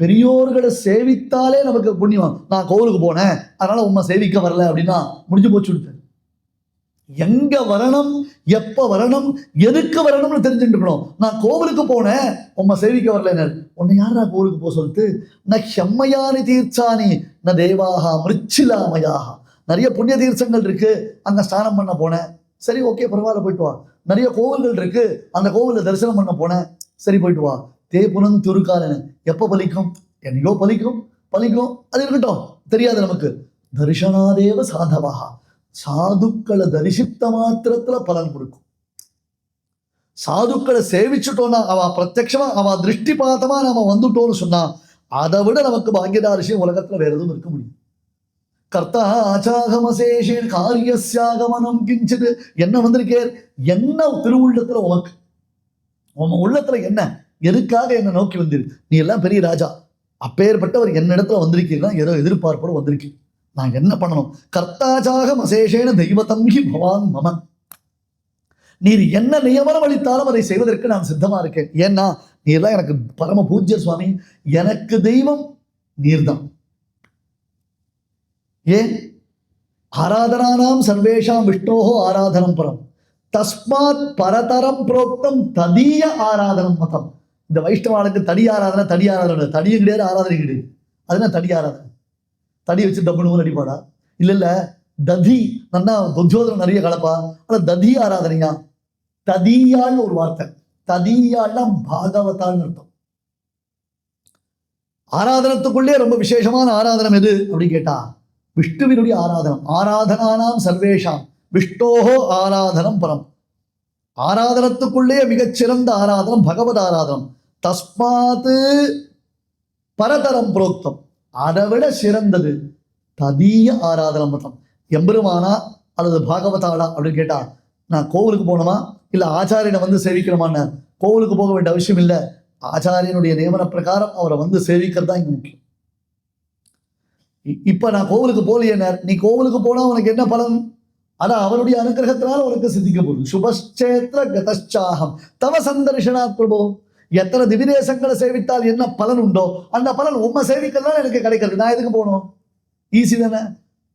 பெரியோர்களை சேவித்தாலே நமக்கு புண்ணியம். நான் கோவிலுக்கு போனேன். அதனால உண்மை சேவிக்க வரல அப்படின்னா முடிஞ்சு போச்சு எங்க வரணும்? எப்ப வரணும்? எதுக்கு வரணும்னு தெரிஞ்சுட்டு இருக்கணும். நான் கோவிலுக்கு போனேன். உம்மை சேவிக்க வரல உன்னை யாரா கோவிலுக்கு போக சொல்லிட்டு? நான் செம்மையானி தீர்ச்சானி ந தேவாகா மிருச்சிலாமையாக நிறைய புண்ணிய தீர்த்தங்கள் இருக்கு. அங்க ஸ்நானம் பண்ண போனேன். சரி ஓகே பரவாயில்ல போயிட்டு வா. நிறைய கோவில்கள் இருக்கு. அந்த கோவிலில் தரிசனம் பண்ண போனேன். சரி போயிட்டு வா. தேபுனன் துருக்காலன் எப்ப பலிக்கும்? என்னையோ பலிக்கும். பலிக்கும். அது இருக்கட்டும். தெரியாது நமக்கு. தரிசனாதேவ சாதவாக சாதுக்களை தரிசித்த மாத்திரத்துல பலன் கொடுக்கும். சாதுக்களை சேவிச்சுட்டோம்னா அவ பிரத்யமா அவ திருஷ்டி பாதமா நாம வந்துட்டோம்னு சொன்னா அதை விட நமக்கு பாக்கியதாரிசியம் உலகத்துல வேற எதுவும் இருக்க முடியும் கர்த்தா ஆச்சாகமசேஷேன் காரியசாகமனம் கிஞ்சிது. என்ன வந்திருக்கேர்? என்ன திருவுள்ளத்துல உனக்கு உன் உள்ளத்துல என்ன? எதுக்காக என்னை நோக்கி வந்தீர்? நீ எல்லாம் பெரிய ராஜா. அப்பேற்பட்டவர் என்னிடத்துல வந்திருக்கீங்கன்னா ஏதோ எதிர்பார்ப்போட வந்திருக்கீங்க நான் என்ன பண்ணணும்? கர்த்தாஜாக மசேஷேன தெய்வத்தம் பவான் மம. நீர் என்ன நியமனம் அளித்தாலும் அதை செய்வதற்கு நான் சித்தமா இருக்கேன். ஏன்னா நீர்லாம் எனக்கு பரம பூஜ்ய சுவாமி. எனக்கு தெய்வம் நீர்தான். ஏன்? ஆராதனானாம் சர்வேஷாம் விஷ்ணோஹோ ஆராதனம் பரம். தஸ்மாத் பரதரம் புரோக்தம் ததீய ஆராதனம் மதம். இந்த வைஷ்ணவானுக்கு தடி ஆராதனை தடி ஆராதனை தடியும் கிடையாது ஆராதனை கிடையாது. அதுனா தடி ஆராதனை. தடி வச்சு டப்புனு அடிப்பாடா இல்ல இல்ல. ததி நன்னா துரியோதனம் நிறைய கலப்பா. ஆனால் ததி ஆராதனையா? ததியாள்னு ஒரு வார்த்தை. ததியாள்னா பாகவதான்னு அர்த்தம். ஆராதனத்துக்குள்ளே ரொம்ப விசேஷமான ஆராதனம் எது அப்படின்னு கேட்டா விஷ்ணுவினுடைய ஆராதனம். ஆராதனானாம் சர்வேஷாம். விஷ்ணோஹோ ஆராதனம் பரம். ஆராதனத்துக்குள்ளே மிகச்சிறந்த ஆராதனம் பகவத் ஆராதனம் தஸ்மாது பரதரம் புரோக்தம். அதை விட சிறந்தது ததீய ஆராதனம் மதம். எம்பெருமானா அல்லது பாகவதாடா அப்படின்னு கேட்டா நான் கோவிலுக்கு போகணுமா? இல்லை ஆச்சாரியனை வந்து சேவிக்கணுமான்னு? கோவிலுக்கு போக வேண்டிய அவசியம் இல்லை. ஆச்சாரியனுடைய நியமன பிரகாரம் அவரை வந்து சேவிக்கிறது தான் இங்கே முக்கியம். இப்போ நான் கோவிலுக்கு போலியே நீ கோவிலுக்கு போனால் உனக்கு என்ன பலன்? ஆனால் அவருடைய அனுகிரகத்தினால் உனக்கு சித்திக்க போகுது. சுபஸ்சேத்திர கதச்சாகம். தவ சந்தர்ஷனா பிரபோ எத்தனை திவிதேசங்களை சேவித்தால் என்ன பலன் உண்டோ அந்த பலன் உண்மை சேவிக்கலாம் எனக்கு கிடைக்கிறது நான் எதுக்கு போகணும்? ஈஸி தானே?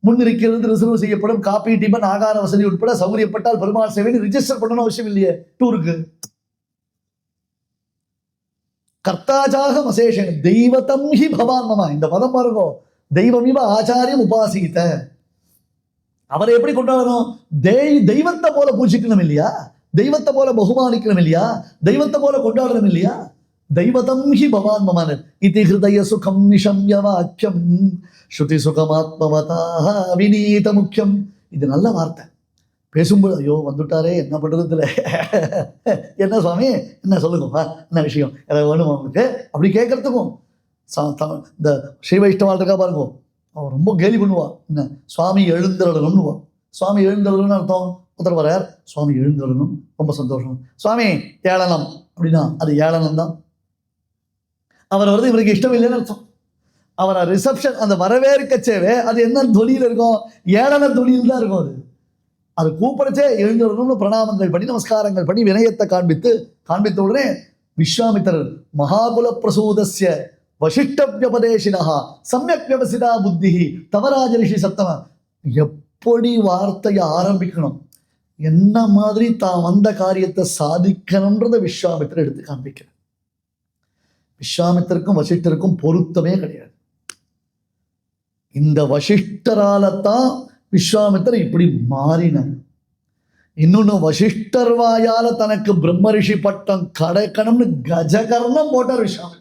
முன்னிருக்கிறது ரிசர்வ் செய்யப்படும் காப்பி டிபன் ஆகார வசதி உட்பட சௌகரியப்பட்டால் பெருமாள் சேவைன்னு ரிஜிஸ்டர் பண்ணணும் அவசியம் இல்லையே. டூருக்கு கர்த்தாஜாக மசேஷன் தெய்வத்தம் ஹி பவான் மமா. இந்த பதம் பாருங்க. தெய்வம் இவ ஆச்சாரியம் உபாசித்த. அவரை எப்படி கொண்டாடணும்? தெய் தெய்வத்தை போல பூஜிக்கணும் இல்லையா? தெய்வத்தை போல பகுமானிக்கணும் இல்லையா தெய்வத்தை போல கொண்டாடணும் இல்லையா தெய்வதம் ஹி பவான் மமன் இதி ஹிருதய சுகம் நிஷம்ய வாக்கியம் ஸ்ருதி சுகமாத்மவதாக வினீத முக்கியம். இது நல்ல வார்த்தை. பேசும்போது ஐயோ வந்துட்டாரே என்ன பண்ணுறதுல என்ன சுவாமி? என்ன சொல்லுங்கப்பா என்ன விஷயம்? ஏதாவது வேணுமா உங்களுக்கு? அப்படி கேட்கறதுக்கும். இந்த ஸ்ரீ வைஷ்ணவால் இருக்கா பாருங்க. அவன் ரொம்ப கேலி பண்ணுவா. என்ன? சுவாமி எழுந்தருளணும்னுவா. சுவாமி எழுந்தருளணும்னு அர்த்தம்? ஒருத்தர் சுவாமி எழுந்தருளணும் ரொம்ப சந்தோஷம். சுவாமி ஏளனம். அப்படின்னா அது ஏளனம் தான். அவர் வருது இவருக்கு இஷ்டம் இல்லைன்னு அர்த்தம். அவரை ரிசப்ஷன் அந்த வரவேற்க சேவை அது என்ன தொழில் இருக்கும்? ஏளன தொழில் தான் இருக்கும் அது. அது கூப்பிடச்சே எழுந்தருளணும்னு பிரணாமங்கள் பண்ணி நமஸ்காரங்கள் பண்ணி வினயத்தை காண்பித்து காண்பித்த உடனே விஸ்வாமித்திரர் மகாகுல பிரசூதஸ்ய வசிஷ்டவியபதேசினா சமயக் வியவசிதா புத்தி தவராஜ ரிஷி சத்தம எப்படி வார்த்தையை ஆரம்பிக்கணும் என்ன மாதிரி தான் வந்த காரியத்தை சாதிக்கணுன்றத விஸ்வாமித்திரர் எடுத்து காண்பிக்கிறார். விஸ்வாமித்திற்கும் வசிஷ்டருக்கும் பொருத்தமே கிடையாது. இந்த வசிஷ்டரால தான் விஸ்வாமித்திரர் இப்படி மாறினார். இன்னொன்னு வசிஷ்டர் வாயால தனக்கு பிரம்ம ரிஷி பட்டம் கிடைக்கணும்னு கஜகர்ணம் போட்டார் விஸ்வாமித்திரர்.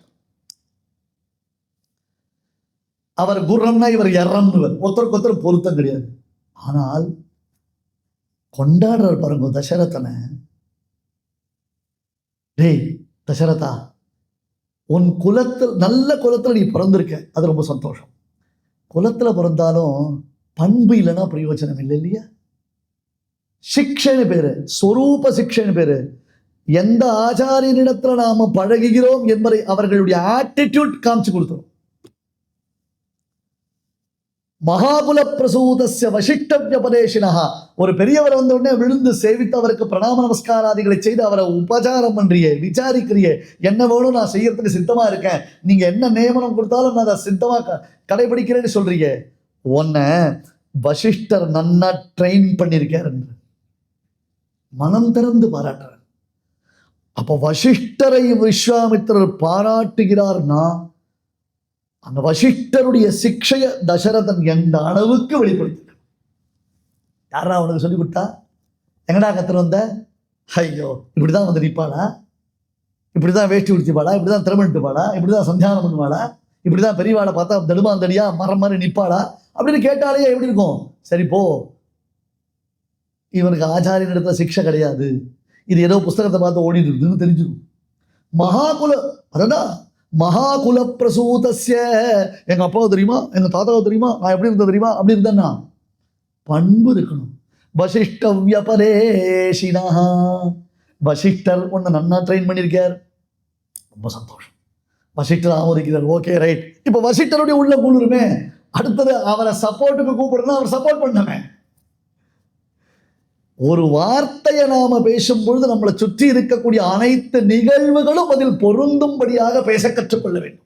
அவர் குர்ரம்னா இவர் எர்ரம்னுவர் ஒருத்தருக்கு ஒருத்தர் பொருத்தம் கிடையாது. ஆனால் கொண்டாடுறார் பாருங்க தசரதனை. டேய் தசரதா உன் குலத்தில் நல்ல குலத்துல நீ பிறந்திருக்க. அது ரொம்ப சந்தோஷம். குலத்துல பிறந்தாலும் பண்பு இல்லைன்னா பிரயோஜனம் இல்லை இல்லையா? சிக்ஷைன்னு பேரு ஸ்வரூப சிக்ஷைன்னு பேரு. எந்த ஆச்சாரியனிடத்துல நாம பழகுகிறோம் என்பதை அவர்களுடைய ஆட்டிடியூட் காமிச்சு கொடுத்துரும். மகாபுல பிரசூதஸ்ய வசிஷ்டவியபதேசினஹா ஒரு பெரியவர் வந்த உடனே விழுந்து சேவித்து அவருக்கு பிரணாம நமஸ்காராதிகளை செய்து அவரை உபச்சாரம் பண்றியே விசாரிக்கிறியே. என்ன வேணும் நான் செய்யறதுக்கு சித்தமா இருக்கேன். நீங்க என்ன நியமனம் கொடுத்தாலும் நான் அதை சித்தமா கடைபிடிக்கிறேன்னு சொல்றீங்க. உன்னை வசிஷ்டர் நன்னா ட்ரெயின் பண்ணியிருக்காரு என்று மனம் திறந்து பாராட்டுறார். அப்ப வசிஷ்டரை விஸ்வாமித்திரர் பாராட்டுகிறார்னா அந்த வசிஷ்டருடைய சிக்ஷைய தசரதன் எந்த அளவுக்கு வெளிப்படுத்தினார் யாரா அவனுக்கு சொல்லி கொடுத்தா? எங்கடா கத்துற வந்த? ஐயோ இப்படிதான் வந்து நிற்பாளா? இப்படிதான் வேஷ்டி உடுத்திப்பாளா? இப்படிதான் திறமணிட்டுப்பாளா இப்படிதான் சந்தியானம் பண்ணுவாளா? இப்படிதான் பெரியவாளை பார்த்தா தடுமாந்தடியா மரம் மாதிரி நிற்பாளா? அப்படின்னு கேட்டாலே எப்படி இருக்கும்? சரி போ. இவனுக்கு ஆச்சாரியன் இடத்துல சிக்ஷை கிடையாது. இது ஏதோ புஸ்தகத்தை பார்த்து ஓடிட்டு இருக்குதுன்னு தெரிஞ்சிடும் மகாகுல அதான் மகாகுல பிரசூதஸ்ய எங்கள் அப்பாவை தெரியுமா? எங்கள் தாத்தாவை தெரியுமா? நான் எப்படி இருந்தது தெரியுமா? அப்படி இருந்தேன்னா பண்பு இருக்கணும். வசிஷ்ட வியபரேஷினா வசிஷ்டர் ஒன்று நன்னா ட்ரெயின் பண்ணியிருக்கார். ரொம்ப சந்தோஷம். வசிஷ்டர் ஆமரிக்கிறார் ஓகே ரைட் இப்போ வசிஷ்டருடைய உள்ள குளிருமே. அடுத்தது அவரை சப்போர்ட்டுக்கு கூப்பிடணும் அவர் சப்போர்ட் பண்ணமே ஒரு வார்த்தையை நாம பேசும்பொழுது நம்மளை சுற்றி இருக்கக்கூடிய அனைத்து நிகழ்வுகளும் அதில் பொருந்தும்படியாக பேச கற்றுக்கொள்ள வேண்டும்.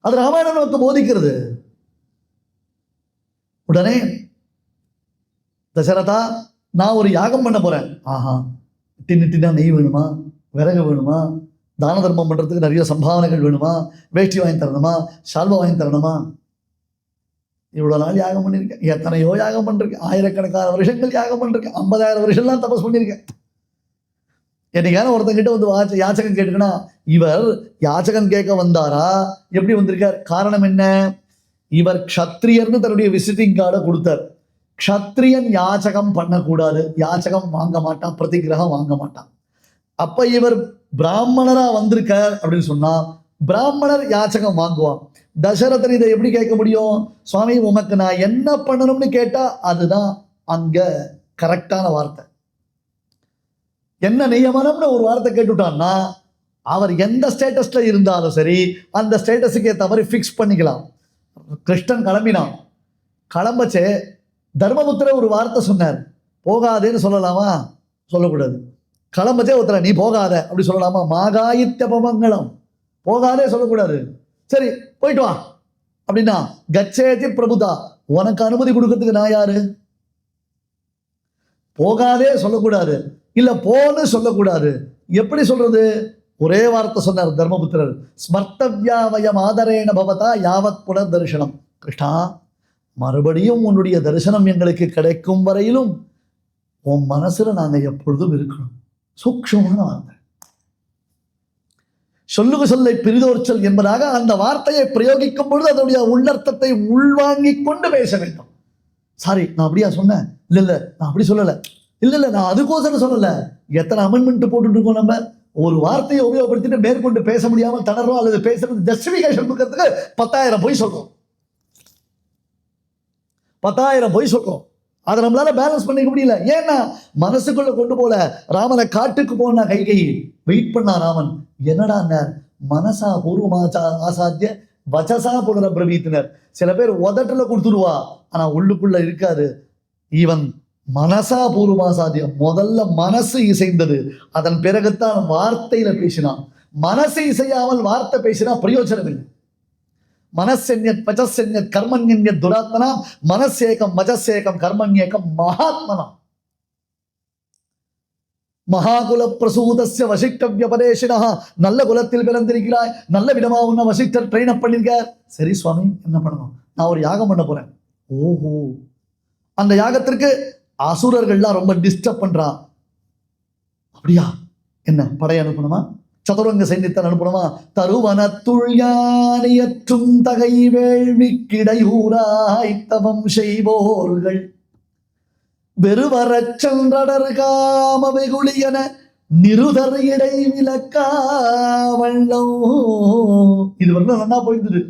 அது ராமாயணம் நமக்கு போதிக்கிறது. உடனே தசரதா நான் ஒரு யாகம் பண்ண போறேன். ஆஹா டின்னு டின்னா நெய் வேணுமா? விறகு வேணுமா? தான தர்மம் பண்றதுக்கு நிறைய சம்பாவனைகள் வேணுமா? வேஷ்டி வாங்கி தரணுமா? ஷால்வா வாங்கி தரணுமா? இவ்வளோ நாள் யாகம் பண்ணியிருக்கேன் எத்தனையோ யாகம் பண்ணிருக்கேன். ஆயிரக்கணக்கான வருஷங்கள் யாகம் பண்ணிருக்கேன். ஐம்பதாயிரம் வருஷம்லாம் தபஸ் பண்ணியிருக்கேன் என்னைக்கான ஒருத்தங்கிட்ட வந்து வாச்ச யாச்சகம் கேட்டுக்கனா இவர் யாச்சகம் கேட்க வந்தாரா? எப்படி வந்திருக்கார்? காரணம் என்ன? இவர் க்ஷத்ரியர்னு தன்னுடைய விசிட்டிங் கார்டை கொடுத்தார். க்ஷத்ரியன் யாச்சகம் பண்ணக்கூடாது. யாச்சகம் வாங்க மாட்டான். பிரதிகிரகம் வாங்க மாட்டான். அப்ப இவர் பிராமணரா வந்திருக்கார் அப்படின்னு சொன்னா பிராமணர் யாச்சகம் வாங்குவான். தசரதன் இதை எப்படி கேட்க முடியும்? சுவாமி உமக்கு நான் என்ன பண்ணணும்னு கேட்டால் அதுதான் அங்கே கரெக்டான வார்த்தை. என்ன நியமனம்னு ஒரு வார்த்தை கேட்டுட்டான்னா அவர் எந்த ஸ்டேட்டஸில் இருந்தாலும் சரி அந்த ஸ்டேட்டஸுக்கு ஏற்ற மாதிரி ஃபிக்ஸ் பண்ணிக்கலாம். கிருஷ்ணன் கிளம்பினான். கிளம்பச்சே தர்மபுத்திர ஒரு வார்த்தை சொன்னார். போகாதேன்னு சொல்லலாமா? சொல்லக்கூடாது. கிளம்பச்சே ஒருத்தர நீ போகாத. அப்படி சொல்லலாமா? மாகாயித்யபமங்கலம் போகாதே சொல்லக்கூடாது. சரி போயிட்டு வா. அப்படின்னா கச்சேதி பிரபுதா உனக்கு அனுமதி கொடுக்கறதுக்கு நான் யாரு? போகாதே சொல்லக்கூடாது. இல்ல போன்னு சொல்லக்கூடாது. எப்படி சொல்றது? ஒரே வார்த்தை சொன்னார் தர்மபுத்திரர். ஸ்மர்த்தவியாவயம் ஆதரேன பவதா யாவத் புனர் தரிசனம் கிருஷ்ணா மறுபடியும் உன்னுடைய தரிசனம் எங்களுக்கு கிடைக்கும் வரையிலும் உன் மனசுல நாங்க எப்பொழுதும் இருக்கணும். சூக்ஷமான வார்த்தை. சொல்லுக சொல்லை பிரிதோர் என்பதாக அந்த வார்த்தையை பிரயோகிக்கும் பொழுது அதனுடைய உள்ளர்த்தத்தை உள்வாங்கி கொண்டு பேச வேண்டும். சாரி நான் அப்படியா சொன்னேன்? இல்லை இல்லை நான் அப்படி சொல்லலை. இல்லை இல்லை நான் அதுக்கோசரம் சொல்லலை. எத்தனை அமெண்ட்மெண்ட் போட்டுட்டு இருக்கோம் நம்ம? ஒரு வார்த்தையை உபயோகப்படுத்திட்டு மேற்கொண்டு பேச முடியாமல் தளர்றோம் அல்லது பேசுறது ஜஸ்டிபிகேஷன் கொடுக்கறதுக்கு பத்தாயிரம் பொய் சொல்றோம். பத்தாயிரம் பொய் சொல்றோம். அதை நம்மளால பேலன்ஸ் பண்ணிக்க முடியல. ஏன்னா மனசுக்குள்ள கொண்டு போல ராமனை காட்டுக்கு போனா கைகை வெயிட் பண்ணா ராமன். என்னடா மனசா பூர்வமாச்சா ஆசாத்திய வச்சசா புலர பிரவீத்தினர் சில பேர் உதட்டில் கொடுத்துருவா ஆனா உள்ளுக்குள்ள இருக்காது. ஈவன் மனசா பூர்வமா சாத்தியம் முதல்ல மனசு இசைந்தது. அதன் பிறகுத்தான் வார்த்தையில பேசினான். மனசு இசையாமல் வார்த்தை பேசினா பிரயோஜனம் இல்லை. மனசென்யத் பஜசென்யத் கர்மண்யன்யத் துராத்மனா மனசேகம் மஜசேகம் கர்மண்யேகம் மகாத்மனா. மகாகுல பிரசூதஸ்ய வசிஷ்டவியபதேசினா நல்ல குலத்தில் பிறந்திருக்கிறாய். நல்ல விதமாக உன்னை வசிஷ்டர் ட்ரெயின் அப் பண்ணிருக்கார். சரி சுவாமி என்ன பண்ணணும்? நான் ஒரு யாகம் பண்ண போறேன். ஓஹோ. அந்த யாகத்திற்கு அசுரர்கள்லாம் ரொம்ப டிஸ்டர்ப் பண்றா. அப்படியா? என்ன படை அனுப்பணுமா? சதுரங்க சைன்யத்தை அனுப்பணுமா? தருவனத்துள் யானையற்றும் தகை வேள்வி கிடையூராய் தவம் செய்வோர்கள். வெறுவரச் சென்றடர் காம வெகுளியன நிருதர் இடை விளக்கா வள்ளம் இது வந்து நல்லா போயிருந்தது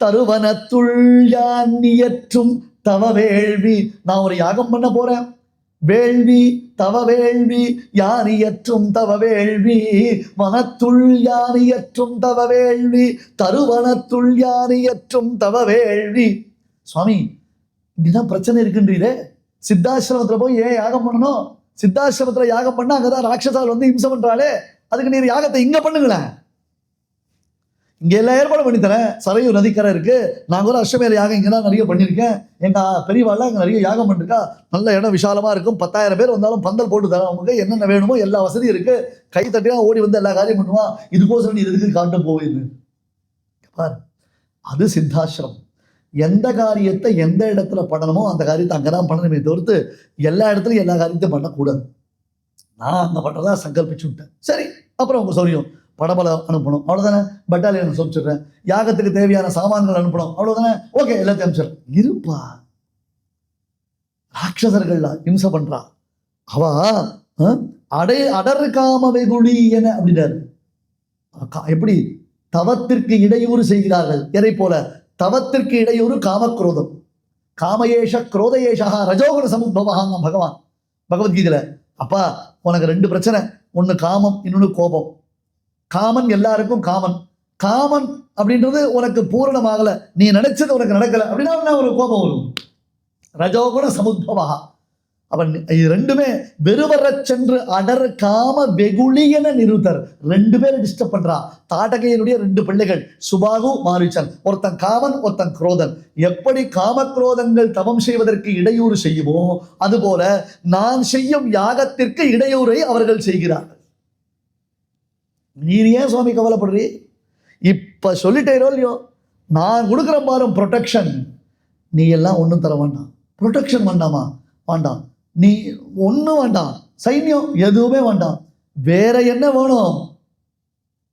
தருவனத்துள் யான் இயற்றும் தவ வேள்வி நான் ஒரு யாகம் பண்ண போறேன். வேள்வி தவ வேள்வி யானியற்றும் தவ வேள்வி வனத்துள் யானியற்றும் தவ வேள்வி தருவனத்துள் யானியற்றும் தவ வேள்வி சுவாமி இங்கதான் பிரச்சனை இருக்குன்றீரே. சித்தாசிரமத்தில் போய் ஏன் யாகம் பண்ணணும்? சித்தாசிரமத்தில் யாகம் பண்ணால் அங்கே தான் ராட்சசால் வந்து இம்சம் பண்ணுறாளே அதுக்கு நீர் யாகத்தை இங்கே பண்ணுங்களேன். இங்கே எல்லா ஏற்பாடும் பண்ணித்தரேன். சரையூர் நதிக்கரை இருக்குது நான் கூட அஷ்டமேல யாகம் இங்கே தான் நிறைய பண்ணியிருக்கேன். எங்கள் பெரியவாள்லாம் இங்கே நிறைய யாகம் பண்ணிருக்கா. நல்ல இடம் விஷாலமாக இருக்கும். பத்தாயிரம் பேர் வந்தாலும் பந்தல் போட்டு தரேன் அவங்களுக்கு. என்னென்ன வேணுமோ எல்லா வசதியும் இருக்குது கை தட்டினா ஓடி வந்து எல்லா காரியம் பண்ணுவான். இதுக்கோசரம் நீ இதுக்கு காட்ட போகுது பார். அது சித்தாசிரமம். எந்த காரியத்தை எந்த இடத்துல பண்ணணுமோ அந்த காரியத்தை அங்கதான் பண்ணணுமே தவிர்த்து எல்லா இடத்துலையும் எல்லா காரியத்தையும் பண்ணக்கூடாது. நான் அங்கே பண்ணுறதா சங்கல்பிச்சு விட்டேன். சரி அப்புறம் உங்க சௌரியம். படபல அனுப்பணும். அவ்வளோதானே பட்டாலியன் சொல்லிடுறேன் யாகத்துக்கு தேவையான சாமான்கள் அனுப்பணும். அவ்வளோதானே ஓகே எல்லாத்தையும் அனுப்பிச்சிடுறேன். இருப்பா. ராட்சசர்கள்லாம் இம்சை பண்றா. அவ அடை அடர்காம வெகுளி என அப்படின்னாரு எப்படி? தவத்திற்கு இடையூறு செய்கிறார்கள். எதை போல? தவத்திற்கு இடையூறு காமக்ரோதம். காமயேஷ குரோதயேஷா ரஜோகுண சமுத்பவகாங்க பகவான். பகவத்கீதையில அப்பா உனக்கு ரெண்டு பிரச்சனை. ஒன்று காமம் இன்னொன்று கோபம். காமன் எல்லாருக்கும் காமன். காமன் அப்படின்றது உனக்கு பூரணமாகலை. நீ நினைச்சது உனக்கு நடக்கல. அப்படின்னா என்ன ஒரு கோபம் வரும்? ரஜோகுண சமுத்பவா அவன் இது ரெண்டுமே வெறுவரச் சென்று அடர் காம வெகுளியன நிறுத்தர் ரெண்டு பேரும் டிஸ்டர்ப் பண்றான் தாடகையினுடைய ரெண்டு பிள்ளைகள் சுபாகு மாரிச்சன். ஒருத்தன் காமன் ஒருத்தன் குரோதன். எப்படி காமக்ரோதங்கள் தவம் செய்வதற்கு இடையூறு செய்யுமோ அதுபோல நான் செய்யும் யாகத்திற்கு இடையூறை அவர்கள் செய்கிறார்கள். நீர் ஏன் சுவாமி கவலைப்படுறீ? இப்ப சொல்லிட்டேரோ இல்லையோ? நான் கொடுக்குற பாரும் ப்ரொடெக்ஷன் நீ எல்லாம் ஒன்றும் தர வேண்டாம். ப்ரொடெக்ஷன் வேண்டாமா? வேண்டாம். நீ ஒன்றும் வேண்டாம். சைன்யம் எதுவுமே வேண்டாம். வேற என்ன வேணும்?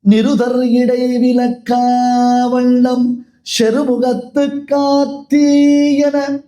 நிருதர் இடை விளக்காவண்ணம் செருமுகத்து காத்தீயன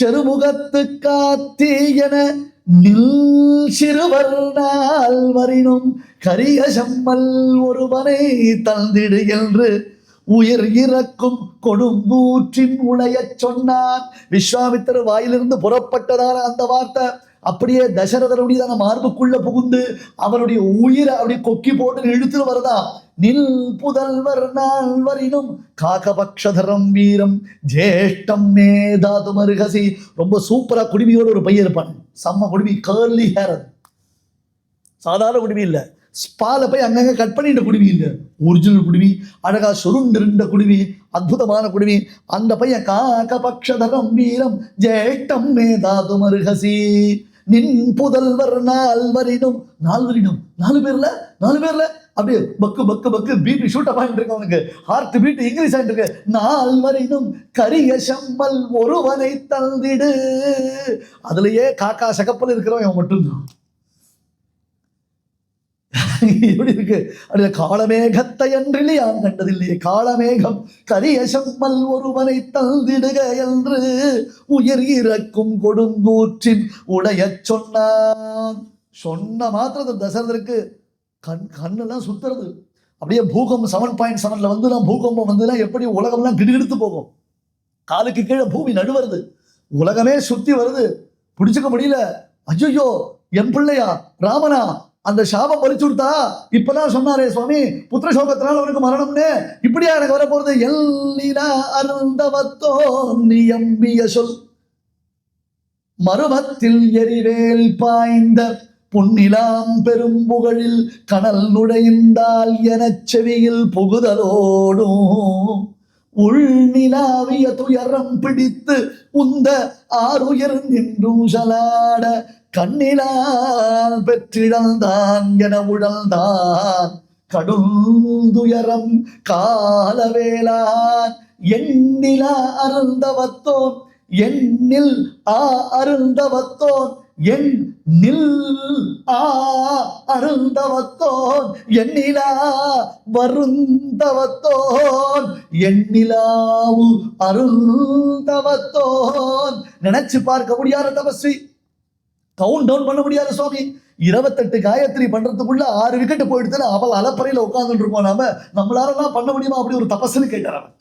செருமுகத்து காத்தீயன நில் சிறுவர்ணால் வரினும் கரிய செம்மல் ஒருவனை தந்திடு என்று உயிர் இறக்கும் கொடும்பூற்றின் உளையச் சொன்னான் விஸ்வாமித்திர வாயிலிருந்து புறப்பட்டதான அந்த வார்த்தை அப்படியே தசரதனுடையதான அந்த மார்புக்குள்ள புகுந்து அவனுடைய உயிரை அப்படி கொக்கி போட்டு இழுத்துட்டு வருதா நில் புதல்வர் நால்வரினும் காகபக்ஷதரம் வீரம். ஜேஷ்டம் மேதாது மருகசி. ரொம்ப சூப்பரா குடுமியோட ஒரு பையன் இருப்பான். செம்ம குடுமி கேர்லி ஹேர் சாதாரண குடுமி இல்லை. ஸ்பால போய் அங்கங்க கட் பண்ணிட்டு குடுமி இந்த ஒரிஜினல் குடுமி அழகா சுருண்டிருந்த குடுமி அற்புதமான குடுமி அந்த பையன் காகபக்ஷதரம் வீரம் ஜேஷ்டம் மேதாது மருகசி. நின் புதல்வர் நால்வரினும் நால்வரினும் நாலு பேர்ல நாலு பேர்ல. அப்படியே பக்கு பக்கு பக்கு பிபி ஷூட் அப் ஆகிட்டு இருக்கு அவனுக்கு. ஹார்ட் பீட் இங்கிலீஷ் ஆகிட்டு இருக்கு. நால்வரினும் கரிய செம்மல் ஒருவனை தந்திடு. அதுலயே காக்கா சகப்பல் இருக்கிறவன் மட்டும்தான். எப்படி இருக்கு? அப்படியே காலமேகத்தை அன்றிலே யான் கண்டதில்லையே காலமேகம் கரிய செம்மல் ஒருவனை தந்திடுக என்று உயிர் இறக்கும் கொடுங்கூற்றின் உடையச் சொன்னான். சொன்ன மாத்திரம் தசரதற்கு கண் கண்ணெல்லாம் சுத்துறது. அப்படியே பூகம்பம் செவன் பாயிண்ட் செவன்ல வந்து நான் பூகம்பம் வந்துன்னா எப்படி உலகம்லாம் கிடுகிடுத்து போகும்? காலுக்கு கீழே பூமி நடுவருது. உலகமே சுத்தி வருது. பிடிச்சிக்க முடியல. அஜய்யோ என் பிள்ளையா ராமனா அந்த சாபம் பறிச்சு கொடுத்தா இப்பதான் சொன்னாரே சுவாமி புத்திர சோகத்தினால் அவனுக்கு மரணம்னு. இப்படியா எனக்கு வர போறது எல்லினா அருந்தவத்தோ நியம்பிய சொல். மருமத்தில் எரிவேல் பாய்ந்த புன்னிலாம் பெரும் புகழில் கனல் நுழைந்தால் எனச் செவியில் புகுதலோடும். உள்நிலாவிய துயரம் பிடித்து உந்த ஆறுயர் நின்றும் சலாட கண்ணிலால் பெற்றிழந்தான் என உழல்தான். கடுந்துயரம் காலவேலான் எண்ணிலா அருந்தவத்தோன் எண்ணில் ஆ அருந்தவத்தோன் எண் நில் ஆ அருந்தவத்தோன் எண்ணிலா வருந்தவத்தோன் எண்ணிலாவு அருந்தவத்தோன். நினைச்சு பார்க்க முடியாத தபஸ்வி. கவுண்ட் டவுன் பண்ண முடியாத சுவாமி. இருபத்தெட்டு காயத்ரி பண்றதுக்குள்ள ஆறு விக்கெட் போயிடுதுன்னு அவள் அலப்பறையில உட்காந்துட்டு இருக்கோம். நாம நம்மளாலலாம் பண்ண முடியுமா? அப்படி ஒரு தபஸ்ன்னு கேட்டார் அவன்.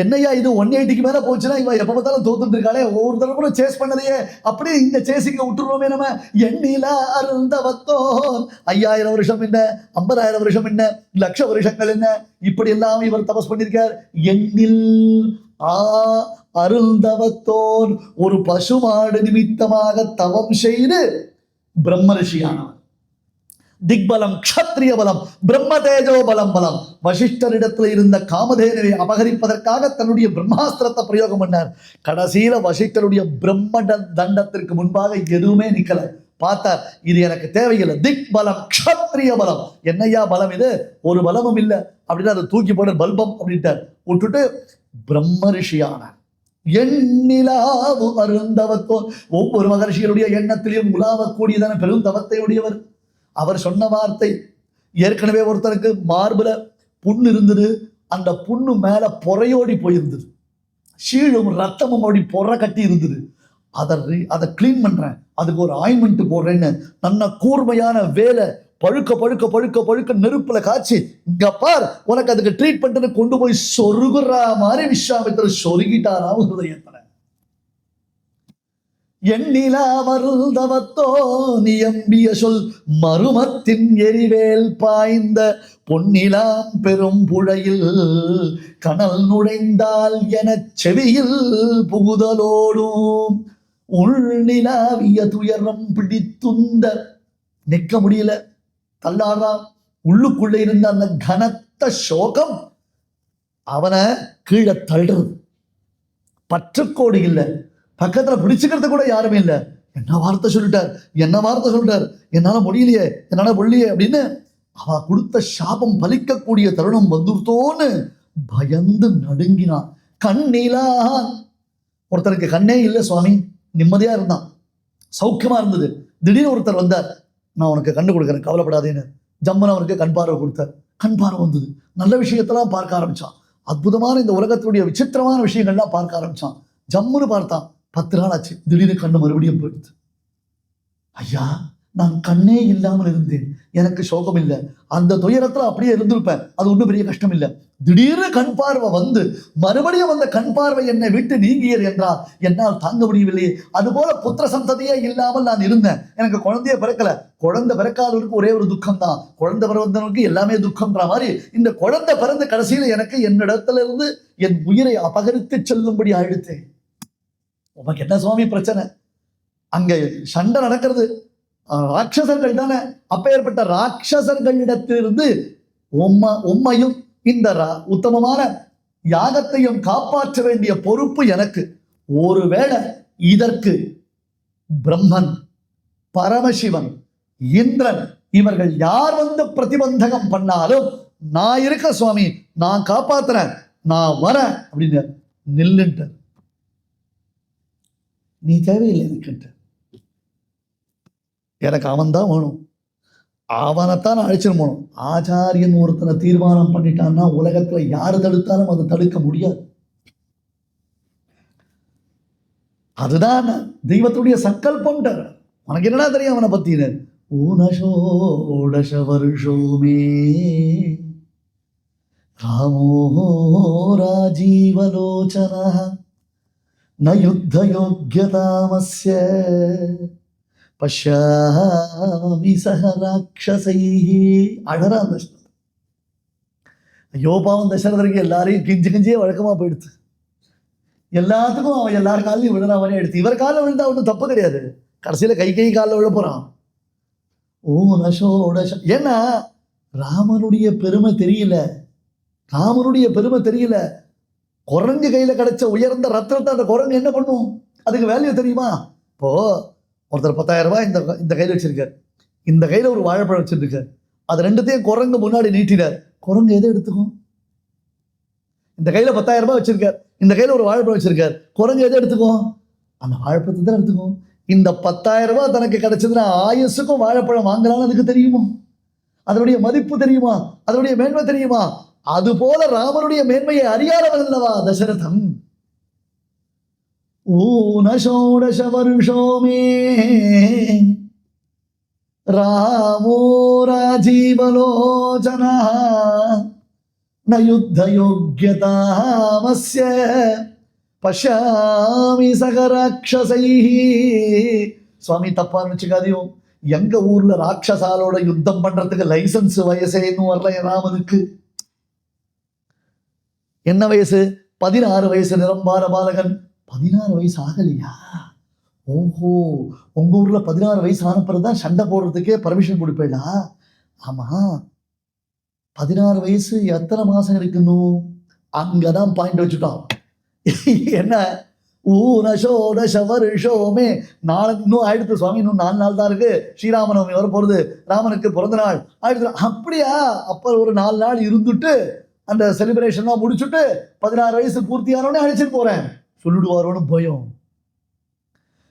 என்னையா இது ஒன் எயிட்டிக்கு மேலே போச்சுன்னா இவன் எப்போ பார்த்தாலும் தோத்துட்டு இருக்காளே ஒவ்வொரு தடவை கூட சேஸ் பண்ணதையே அப்படியே இந்த சேசிங்க விட்டுருவோமே நம்ம. எண்ணில அருந்தவத்தோன் ஐயாயிரம் வருஷம் என்ன? ஐம்பதாயிரம் வருஷம் என்ன? லட்ச வருஷங்கள் என்ன? இப்படி எல்லாம் இவர் தபஸ் பண்ணியிருக்கார். எண்ணில் ஆ அருந்தவத்தோன் ஒரு பசுமாடு நிமித்தமாக தவம் செய்து பிரம்ம திக்பலம் க்ஷத்ரிய பலம் பிரம்ம தேஜோ பலம் பலம். வசிஷ்டரிடத்துல இருந்த காமதேனுவை அபகரிப்பதற்காக தன்னுடைய பிரம்மாஸ்திரத்தை பிரயோகம் பண்ணார். கடைசியில வசிஷ்டருடைய பிரம்ம தண்டத்திற்கு முன்பாக எதுவுமே நிக்கல. பார்த்தார் இது எனக்கு தேவையில்லை. திக் பலம் க்ஷத்ரிய பலம் என்னையா பலம் இது? ஒரு பலமும் இல்லை. அப்படின்னு அதை தூக்கி போட பல்பம் அப்படின்ட்டார். விட்டுட்டு பிரம்ம ரிஷியானார். எண்ணிலாவு அருந்தவத்தோ ஒவ்வொரு மகர்ஷிகளுடைய எண்ணத்திலையும் உலாவக்கூடியதான பெரும் தவத்தையுடையவர் உடையவர் அவர் சொன்ன வார்த்தை ஏற்கனவே ஒருத்தனுக்கு மார்பில் புண்ணு இருந்தது. அந்த புண்ணு மேலே பொறையோடி போயிருந்தது. சீழும் ரத்தமும் அப்படி புற கட்டி இருந்தது. அதை அதை க்ளீன் பண்ணுறேன் அதுக்கு ஒரு ஆயின்மெண்ட் போடுறேன்னு நல்ல கூர்மையான வேலை பழுக்க பழுக்க பழுக்க பழுக்க நெருப்பில் காய்ச்சி இங்கே பார் உனக்கு அதுக்கு ட்ரீட்மெண்ட்டுன்னு கொண்டு போய் சொருகுற மாதிரி விஸ்வாமித்திரர் சொருகிட்டாராம் ஹிருதயத்தை. எண்ணிலா வருந்தவத்தோ நியம்பிய சொல். மருமத்தின் எரிவேல் பாய்ந்த பொன்னிலாம் பெரும் புழையில் கனல் நுழைந்தால் எனச் செவியில் புகுதலோடும். உள்நிலாவிய துயரம் பிடித்துந்த நிற்க முடியல. தள்ளாடா உள்ளுக்குள்ள இருந்த அந்த கனத்த சோகம் அவனை கீழே தள்ளுறது. பற்றுக்கோடு இல்லை. பக்கத்துல பிடிச்சுக்கிறது கூட யாருமே இல்லை. என்ன வார்த்தை சொல்லிட்டார்? என்ன வார்த்தை சொல்லிட்டார்? என்னால முடியலையே என்னால முடியலையே அப்படின்னு அவ கொடுத்த சாபம் பலிக்கக்கூடிய தருணம் வந்துருத்தோன்னு பயந்து நடுங்கினான் கண்ணிலான். ஒருத்தருக்கு கண்ணே இல்லை சுவாமி. நிம்மதியா இருந்தான். சௌக்கியமா இருந்தது. திடீர்னு ஒருத்தர் வந்தார். நான் உனக்கு கண்ணு கொடுக்குறேன் கவலைப்படாதேன்னு. ஜம்முன்னு அவனுக்கு கண் பார்வை கொடுத்தார். கண் பார்வை வந்தது. நல்ல விஷயத்தெல்லாம் பார்க்க ஆரம்பிச்சான். அற்புதமான இந்த உலகத்தினுடைய விசித்திரமான விஷயங்கள்லாம் பார்க்க ஆரம்பிச்சான். ஜம்முன்னு பார்த்தான். பத்து நாள் ஆச்சு. திடீர்னு கண்ணு மறுபடியும் போயிடுது ஐயா நான் கண்ணே இல்லாமல் இருந்தேன். எனக்கு சோகம் இல்லை. அந்த துயரத்தில் அப்படியே இருந்திருப்பேன். அது ஒன்றும் பெரிய கஷ்டம் இல்லை. திடீர்னு கண் பார்வை வந்து மறுபடியும் அந்த கண் பார்வை என்னை விட்டு நீங்கியர் என்றால் என்னால் தாங்க முடியவில்லையே. அதுபோல புத்திர சந்ததியே இல்லாமல் நான் இருந்தேன். எனக்கு குழந்தைய பிறக்கல. குழந்தை பிறக்காதவருக்கு ஒரே ஒரு துக்கம் தான் குழந்தை பிறந்தவனுக்கு எல்லாமே துக்கம்ன்ற மாதிரி இந்த குழந்தை பிறந்த கடைசியில் எனக்கு என்னிடத்துல இருந்து என் உயிரை அபகரித்து செல்லும்படி ஆயிடுத்தேன் உனக்கு என்ன சுவாமி பிரச்சனை? அங்கே சண்டை நடக்கிறது. ராட்சசர்கள் தானே? அப்பேற்பட்ட ராட்சசர்களிடத்திலிருந்து உம்ம உம்மையும் இந்த ரா- உத்தமமான யாகத்தையும் காப்பாற்ற வேண்டிய பொறுப்பு எனக்கு. ஒருவேளை இதற்கு பிரம்மன் பரமசிவன் இந்திரன் இவர்கள் யார் வந்து பிரதிபந்தகம் பண்ணாலும் நான் இருக்க சுவாமி நான் காப்பாத்துறேன் நான் வரேன் அப்படின்னு நில்லுன்ட்டு நீ தேவையில்லை எனக்குன்ட்டு எனக்கு அவன் தான் வேணும். அவனைத்தான் நான் அழைச்சிட்டு போகணும். ஆச்சாரியன் ஒருத்தனை தீர்மானம் பண்ணிட்டான்னா உலகத்துல யாரு தடுத்தாலும் அதை தடுக்க முடியாது. அதுதான் தெய்வத்துடைய சங்கல்பம்ட்டார் உனக்கு என்னடா தெரியும் அவனை பற்றின ஊனஷோடஷ வருஷோமே. ராமோ ராஜீவலோச்சன. ந யுத்தயோக்கியதாமஸ்ய பஷ்யாமி சக ராட்சசை அழறா அந்த ஐயோ பாவம் தசரதருக்கு எல்லாரையும் கிஞ்சி கிஞ்சியே வழக்கமாக போயிடுது எல்லாத்துக்கும் அவன் எல்லார் காலையும் விழுற மாதிரி எடுத்து இவர் காலில் விழுந்தா ஒன்றும் தப்பு கிடையாது கடைசியில் கை கை காலில் விழ போகிறான் ஓ நஷோ நஷோ ஏன்னா ராமனுடைய பெருமை தெரியல ராமனுடைய பெருமை தெரியல குரங்கு கையில் கிடைச்ச உயர்ந்த ரத்னத்தை அந்த குரங்கு என்ன பண்ணும்? அதுக்கு வேல்யூ தெரியுமா? இப்போது ஒருத்தர் பத்தாயிரம் ரூபாய் இந்த இந்த கையில் வச்சுருக்கார். இந்த கையில் ஒரு வாழைப்பழம் வச்சிருக்கார். அது ரெண்டுத்தையும் குரங்கு முன்னாடி நீட்டினார். குரங்கு எதை எடுத்துக்கும்? இந்த கையில் பத்தாயிரம் ரூபாய் இந்த கையில் ஒரு வாழைப்பழம் வச்சுருக்கார். குரங்கு எதை எடுத்துக்கும்? அந்த வாழைப்பழத்தை தான் எடுத்துக்கும். இந்த பத்தாயிரம் ரூபாய் தனக்கு கிடைச்சதுன்னா ஆயுசுக்கும் வாழைப்பழம் வாங்கலாம்னு அதுக்கு தெரியுமா? அதனுடைய மதிப்பு தெரியுமா? அதனுடைய மேன்மை தெரியுமா? அதுபோல ராமனுடைய மேன்மையை அறியாதவன் அல்லவா தசரதம் ஊனஷோடச வருஷோமே ராமோ ராஜீவலோச்சன. ந யுத்த யோக்கியதாமஸ்ய. பஷாமி சக ராட்சசை சுவாமி தப்பா நினைச்சுக்காதையும் எங்க ஊர்ல ராட்சசாலோட யுத்தம் பண்றதுக்கு லைசன்ஸ் வயசேன்னு வரல ராமனுக்கு? என்ன வயசு? பதினாறு வயசு நிரம்பான பாலகன். பதினாறு வயசு ஆகலையா? ஓஹோ உங்க ஊர்ல பதினாறு வயசு ஆன பிறகுதான் சண்டை போடுறதுக்கே பர்மிஷன் கொடுப்பேடா. ஆமா. பதினாறு வயசு எத்தனை மாசம் இருக்கணும் அங்கதான் பாயிண்ட் வச்சுட்டோம். என்ன? ஊனஷோடஷ வருஷோமே நாளை இன்னும் ஆயிடுத்து சுவாமி. இன்னும் நாலு நாள் தான் இருக்கு. ஸ்ரீராமநவமி வர போறது ராமனுக்கு பிறந்த நாள். ஆயிடுத்து அப்படியா? அப்ப ஒரு நாலு நாள் இருந்துட்டு அந்த செலிப்ரேஷன்லாம் முடிச்சுட்டு பதினாறு வயசு பூர்த்தியானோடனே அழைச்சிட்டு போகிறேன் சொல்லிடுவாரோன்னு பயம்.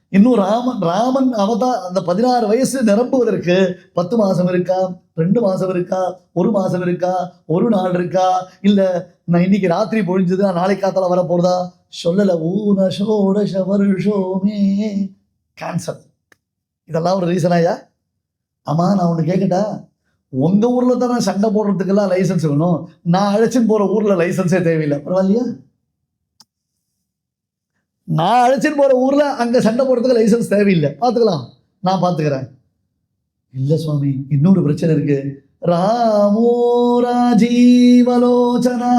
இன்னும் ராமன் ராமன் அவதா அந்த பதினாறு வயசு நிரம்புவதற்கு பத்து மாதம் இருக்கா? ரெண்டு மாதம் இருக்கா? ஒரு மாதம் இருக்கா? ஒரு நாள் இருக்கா? இல்லை நான் இன்னைக்கு ராத்திரி பொழிஞ்சது நான் நாளை காத்தால வர சொல்லலை. ஊன ஷோட வருஷோமே கேன்சல் இதெல்லாம் ஒரு ரீசனாயா ஆமா நான் ஒன்று கேட்கட்டா உங்கள் ஊரில் தானே சண்டை போடுறதுக்கெல்லாம் லைசன்ஸ் வேணும். நான் அழைச்சின்னு போகிற ஊரில் லைசன்ஸே தேவையில்லை. பரவாயில்லையா? நான் அழைச்சின்னு போகிற ஊரில் அங்கே சண்டை போடுறதுக்கு லைசன்ஸ் தேவையில்லை. பார்த்துக்கலாம். நான் பார்த்துக்கிறேன். இல்ல சுவாமி இன்னொரு பிரச்சனை இருக்கு. ராமோ ராஜீவலோச்சனா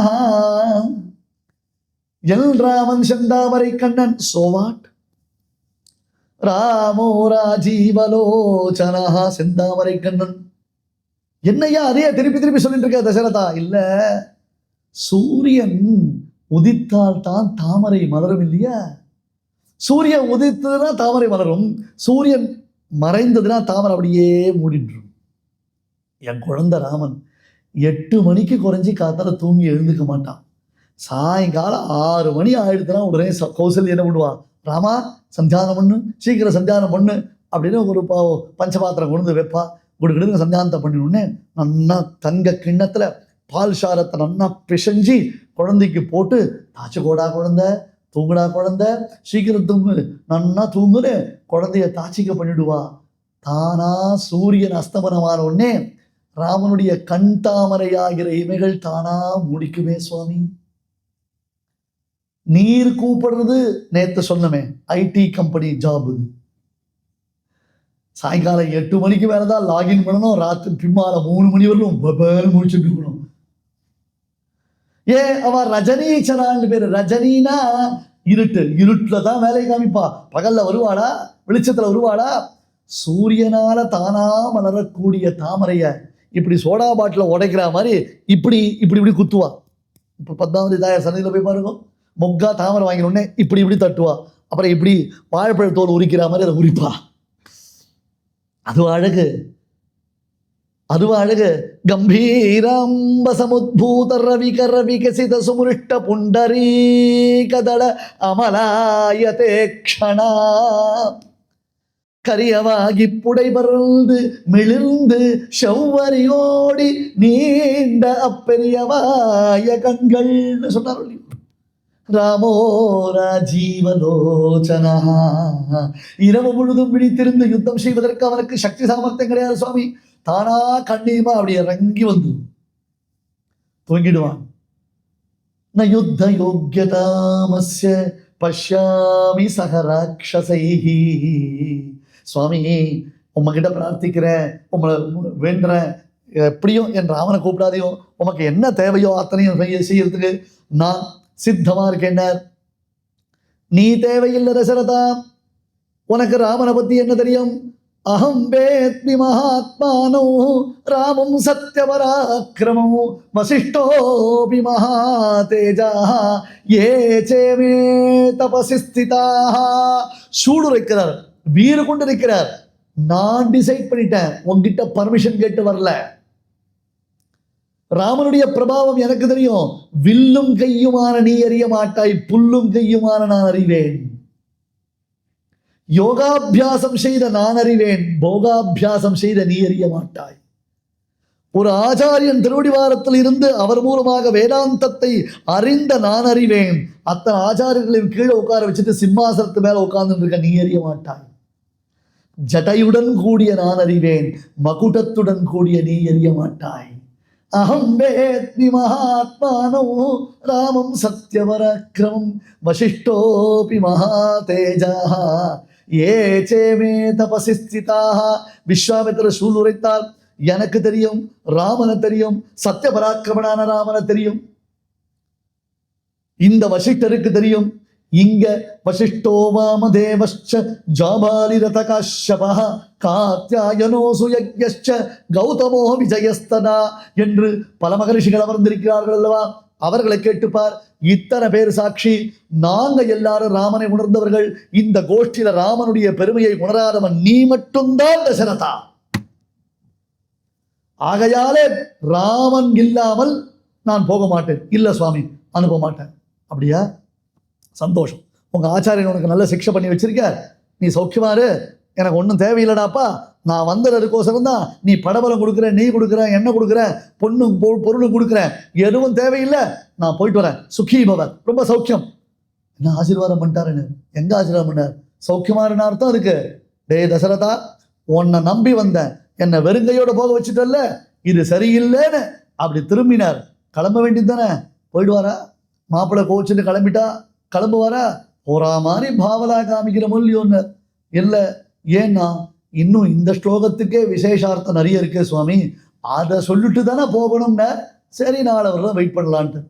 எல் ராமன் செந்தாமரை கண்ணன். சோவாட் ராமோ ராஜீவலோச்சனா செந்தாமரை கண்ணன். என்னையா அதையே திருப்பி திருப்பி சொல்லிட்டு இருக்க தசரதா? இல்லை சூரியன் உதித்தால் தான் தாமரை மலரும் இல்லையா? சூரியன் உதித்ததுன்னா தாமரை மலரும். சூரியன் மறைந்ததுன்னா தாமரை அப்படியே மூடின்றும் என் குழந்தை ராமன் எட்டு மணிக்கு குறைஞ்சி காத்தால தூங்கி எழுந்துக்க மாட்டான். சாயங்காலம் ஆறு மணி ஆயிடுத்துனா உடனே ச- கௌசல்யா என்ன பண்ணுவான் ராமா சந்தியானம் பண்ணு சீக்கிரம் சந்தியானம் பண்ணு அப்படின்னு ஒரு பஞ்சபாத்திரம் கொண்டு வந்து வைப்பா. குடுக்கிட்டு சந்தியானத்தை பண்ணினோடனே நன்னா தங்க கிண்ணத்தில் பால் சாரத்தை நன்னா பிசைஞ்சு குழந்தைக்கு போட்டு தாச்சிக்கோடா குழந்த தூங்குடா குழந்த சீக்கிரம் தூங்கு நன்னா தூங்குன்னு குழந்தைய தாச்சிக்க பண்ணிடுவா. தானா சூரியன் அஸ்தமனமான உடனே ராமனுடைய கண் தாமரையாகிற இமைகள் தானா முடிக்குமே சுவாமி. நீர் கூப்பிடுறது நேற்று சொன்னமே ஐடி கம்பெனி ஜாபு சாயங்காலம் எட்டு மணிக்கு மேலே தான் லாகின் பண்ணணும். ராத்திரி பின்னால மூணு மணி வரலும் பபேல் முடிச்சுட்டு இருக்கணும். ஏ அவ ரஜனீச்சனான்னு பேர். ரஜினினா இருட்டு. இருட்டுல தான் வேலையை காமிப்பா. பகல்ல வருவாளா? வெளிச்சத்துல வருவாளா? சூரியனால தானா மலரக்கூடிய தாமரைய இப்படி சோடா பாட்டில் உடைக்கிற மாதிரி இப்படி இப்படி இப்படி குத்துவா. இப்போ பத்தாவது தாயார் சந்தையில போய் பாருங்க. மொக்கா தாமரை வாங்கின உடனே இப்படி இப்படி தட்டுவா. அப்புறம் இப்படி வாழைப்பழ தோல் உரிக்கிற மாதிரி அதை உரிப்பா. அது அழகு. அது அழகு. கம்பீராம்ப சமுத்பூத ரவிகர விகசித சுமுருஷ்ட புண்டரீகதள அமலாயதே க்ஷணா. கரியவாகி புடை பறந்து மிளிர்ந்து செவ்வரியோடி நீண்ட அப்பெரியவாய கண்கள்னு சொன்னார் ராமோ ராஜீவலோச்சனா. இரவு முழுதும் விழித்திருந்து யுத்தம் செய்வதற்கு அவனுக்கு சக்தி சாமர்த்தியம் கிடையாது சுவாமி. தானா கண்ணியமா அப்படி இறங்கி வந்து தூங்கிடுவான். ந யுத்த யோக்கியதாமஸ்ய பஷ்யாமி சகராட்சசைஹி சுவாமி உம்மகிட்ட பிரார்த்திக்கிறேன் உங்களை வேண்டுறேன் எப்படியும் என் ராமனை கூப்பிடாதையோ உமக்கு என்ன தேவையோ அத்தனையும் செய்யறதுக்கு நான் சித்தமாக இருக்கின்றார். நீ தேவையில்லை தசரதா. உனக்கு ராமனை பற்றி என்ன தெரியும்? அகம் வேத்மி மகாத்மானோ ராமம் சத்யபராக்கிரமோ வசிஷ்டோபி மகாதேஜா ஏ சேமே தபசி ஸ்திதாக சூடுரைக்கிறார் வீறு கொண்டு இருக்கிறார் நான் டிசைட் பண்ணிட்டேன் உங்ககிட்ட பர்மிஷன் கேட்டு வரல. ராமனுடைய பிரபாவம் எனக்கு தெரியும். வில்லும் கையுமான நீ அறிய மாட்டாய் புல்லும் கையுமான நான் அறிவேன். யோகாபியாசம் செய்த நான் அறிவேன் போகாபியாசம் செய்த நீ அறிய மாட்டாய். ஒரு ஆச்சாரியன் திருவடிவாரத்தில் இருந்து அவர் மூலமாக வேதாந்தத்தை அறிந்த நான் அறிவேன். அத்தனை ஆச்சாரியர்களின் கீழே உட்கார வச்சுட்டு சிம்மாசனத்து மேல உட்கார்ந்து இருக்க நீ அறிய மாட்டாய். ஜடையுடன் கூடிய நான் அறிவேன் மகுடத்துடன் கூடிய நீ அறிய மாட்டாய். அகம் வேத்மி மகாத்மானோ ராமம் சத்யவரக்ரமம் வசிஷ்டோபி மகாதேஜா ஏ சேமே தபசி ஸ்திதாக விஸ்வாமித்திர சூழ் உரைத்தார் எனக்கு தெரியும் ராமனை தெரியும் சத்திய பராக்கிரமனான ராமனை தெரியும். இந்த வசிஷ்டருக்கு தெரியும் இங்க வசிஷ்டோ வாமதேவச்ச ஜாபாலிரத காஷ்யப காத்தியாயனோசு யஜ்யச்ச கௌதமோ விஜயஸ்ததா என்று பல மகரிஷிகள் அமர்ந்திருக்கிறார்கள் அல்லவா? அவர்களை கேட்டுப்பார். இத்தனை பேர் சாட்சி நாங்க எல்லாரும் ராமனை உணர்ந்தவர்கள் இந்த கோஷ்டியில ராமனுடைய பெருமையை உணராதவன் நீ மட்டும்தான் தசரதா. ஆகையாலே ராமன் இல்லாமல் நான் போக மாட்டேன். இல்ல சுவாமி அனுப்ப மாட்டேன். அப்படியா? சந்தோஷம். உங்கள் ஆச்சாரியன் உனக்கு நல்ல சிக்ஷை பண்ணி வச்சிருக்கார். நீ சௌக்கியமாரு எனக்கு ஒன்றும் தேவையில்லடாப்பா. நான் வந்ததுக்கோசரம் தான் நீ படபலம் கொடுக்குற நீ கொடுக்குற எண்ணெய் கொடுக்குற பொண்ணும் பொ- பொருளும் கொடுக்குறேன். எதுவும் தேவையில்லை. நான் போயிட்டு வரேன். சுக்கி பவன். ரொம்ப சௌக்கியம். என்ன ஆசீர்வாதம் பண்ணிட்டாருன்னு? எங்கே ஆசீர்வாதம் பண்ணார்? சௌக்கியமாருன்னு அர்த்தம் அதுக்கு. டேய் தசரதா உன்னை நம்பி வந்தேன். என்னை வெறுங்கையோட போக வச்சுட்டல்ல. இது சரியில்லைன்னு அப்படி திரும்பினார். கிளம்ப வேண்டியது தானே? போயிடுவாரா? மாப்பிள்ளை கோச்சுன்னு கிளம்பிட்டா? கிளம்புவாரா? போறா மாதிரி பாவலா காமிக்கிற மொழி ஒன்று இல்லை ஏன்னா இன்னும் இந்த ஸ்லோகத்துக்கே விசேஷார்த்தம் நிறைய இருக்கு சுவாமி. அதை சொல்லிட்டு தானே போகணும்னா? சரி நாளை வரலாம் வெயிட் பண்ணலான்ட்டு.